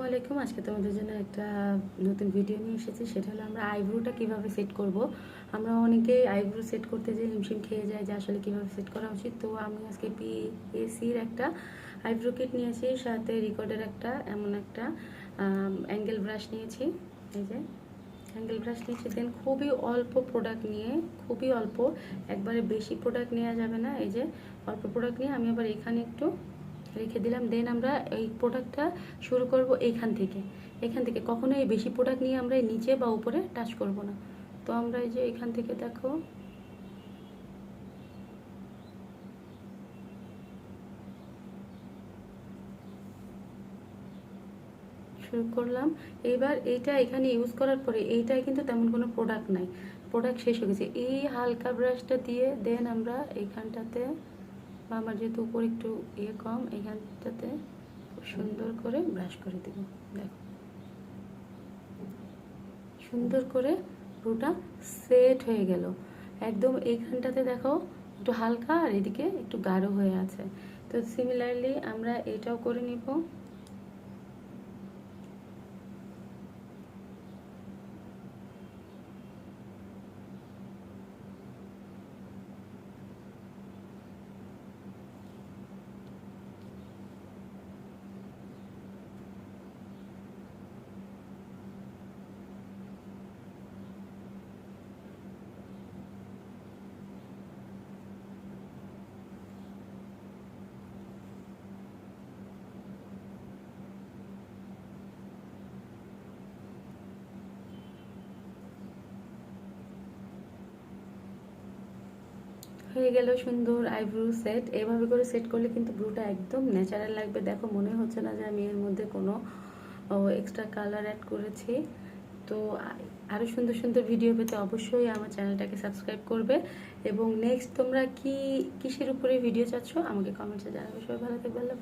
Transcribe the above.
আসসালামু আলাইকুম। আজকে তোমাদের জন্য একটা নতুন ভিডিও নিয়ে এসেছি। সেটা হলো আমরা আইব্রোটা কীভাবে সেট করব। আমরা অনেকে আইব্রো সেট করতে যে হিমশিম খেয়ে যায় যে আসলে কীভাবে সেট করা উচিত। তো আমি আজকে পি এসির একটা আইব্রো কিট নিয়েছি সাথে রেকর্ডের একটা, এমন একটা অ্যাঙ্গেল ব্রাশ নিয়েছি। এই যে অ্যাঙ্গেল ব্রাশ নিয়েছি। দেন খুবই অল্প প্রোডাক্ট নিয়ে, খুবই অল্প, একবারে বেশি প্রোডাক্ট নেওয়া যাবে না। এই যে, অল্প প্রোডাক্ট নিয়ে আমি আবার এখানে একটু রেখে দিলাম দেন আমরা এই প্রোডাক্টটা শুরু করব এইখান থেকে। এখান থেকে কখনো এই বেশি প্রোডাক্ট নিয়ে আমরা নিচে বা উপরে টাচ করব না। তো আমরা এই যে এখান থেকে দেখো, শুরু করলাম। এবার এইটা এখানে ইউজ করার পরে এইটাই কিন্তু তেমন কোনো প্রোডাক্ট নাই। প্রোডাক্ট শেষ হয়ে গেছে। এই হালকা ব্রাশটা দিয়ে দেন আমরা এইখানটাতে বা যেহেতু উপর একটু ইয়ে কম, এখানটাতে খুব সুন্দর করে ব্রাশ করে দেব। দেখো। সুন্দর করে পুরোটা সেট হয়ে গেল। একদম এইখানটাতে দেখো, একটু হালকা আর এদিকে একটু গাঢ় হয়ে আছে। তো সিমিলারলি আমরা এটাও করে নিব। হয়ে গেল সুন্দর আইব্রু সেট। এভাবে করে সেট করলে কিন্তু ব্রুটা একদম ন্যাচারাল লাগবে। দেখো, মনে হচ্ছে না যে আমি এর মধ্যে কোনো এক্সট্রা কালার অ্যাড করেছি। তো আরও সুন্দর সুন্দর ভিডিও পেতে অবশ্যই আমার চ্যানেলটাকে সাবস্ক্রাইব করবে। এবং নেক্সট তোমরা কি, কিসের উপরে ভিডিও চাচ্ছ আমাকে কমেন্টসে জানাবে। সবাই ভালো থাকবে, আল্লাহ